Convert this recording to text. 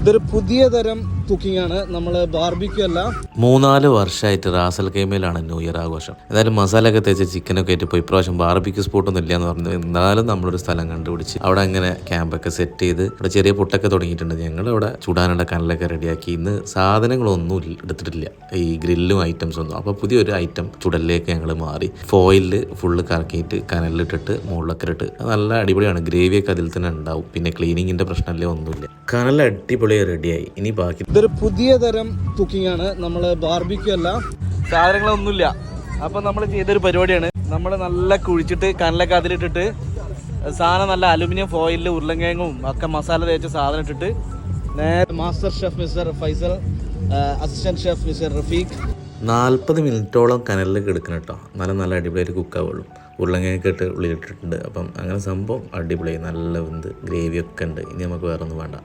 ഇതൊരു പുതിയ തരം കുക്കിംഗ് ആണ്. നമ്മൾ ബാർബിക്യൂ അല്ല. മൂന്നാൽ വർഷമായിട്ട് റാസൽ കൈമയിലാണ് ന്യൂ ഇയർ ആഘോഷം. എന്തായാലും മസാല ഒക്കെ തേച്ച് ചിക്കനൊക്കെ ആയിട്ട് പോയി. ഇപ്രാവശ്യം ബാർബിക്യൂ സ്പോട്ടൊന്നും ഇല്ല എന്ന് പറഞ്ഞു. എന്നാലും നമ്മളൊരു സ്ഥലം കണ്ടുപിടിച്ച് അവിടെ അങ്ങനെ ക്യാമ്പൊക്കെ സെറ്റ് ചെയ്ത് അവിടെ ചെറിയ പൊട്ടൊക്കെ തുടങ്ങിയിട്ടുണ്ട്. ഞങ്ങൾ അവിടെ ചൂടാനുള്ള കനലൊക്കെ റെഡിയാക്കി ഇന്ന് സാധനങ്ങളൊന്നും എടുത്തിട്ടില്ല. ഈ ഗ്രില്ലും ഐറ്റംസ് ഒന്നും. അപ്പോൾ പുതിയൊരു ഐറ്റം ചുടലിലേക്ക് ഞങ്ങൾ മാറി. ഫോയിലിൽ ഫുള്ള് കറക്കിയിട്ട് കനലിലിട്ടിട്ട് മുകളിലൊക്കെ ഇട്ട് നല്ല അടിപൊളിയാണ്. ഗ്രേവിയൊക്കെ അതിൽ തന്നെ ഉണ്ടാവും. പിന്നെ ക്ലീനിങ്ങിന്റെ പ്രശ്നമല്ലേ? ഒന്നുമില്ല. കനൽ അടിപൊളി റെഡിയായി ഇനി ബാക്കി ഇതൊരു പുതിയ തരം കുക്കിംഗ് ആണ്. നമ്മൾ ബാർബിക്യൂ അല്ല സാധനങ്ങളൊന്നുമില്ല. അപ്പം നമ്മൾ ചെയ്തൊരു പരിപാടിയാണ്. നമ്മൾ നല്ല കുഴിച്ചിട്ട് കനലൊക്കെ അതിലിട്ടിട്ട് സാധനം നല്ല അലുമിനിയം ഫോയിലിൽ ഉരുളങ്കിഴങ്ങും ഒക്കെ മസാല തേച്ച സാധനം ഇട്ടിട്ട് നേരെ master chef mister Faisal assistant chef mister Rafeeq. നാൽപ്പത് മിനിറ്റോളം കനലിൽ കിടക്കണം കേട്ടോ. നല്ല നല്ല അടിപൊളിയായിട്ട് കുക്കാവുള്ളൂ ഉരുളങ്ങയൊക്കെ ഇട്ട് ഉള്ളിലിട്ടിട്ടുണ്ട്. അപ്പം അങ്ങനെ സംഭവം അടിപൊളിയായി. നല്ല വെന്ത് ഗ്രേവിയൊക്കെ ഉണ്ട്. ഇനി നമുക്ക് വേറെ ഒന്നും വേണ്ട.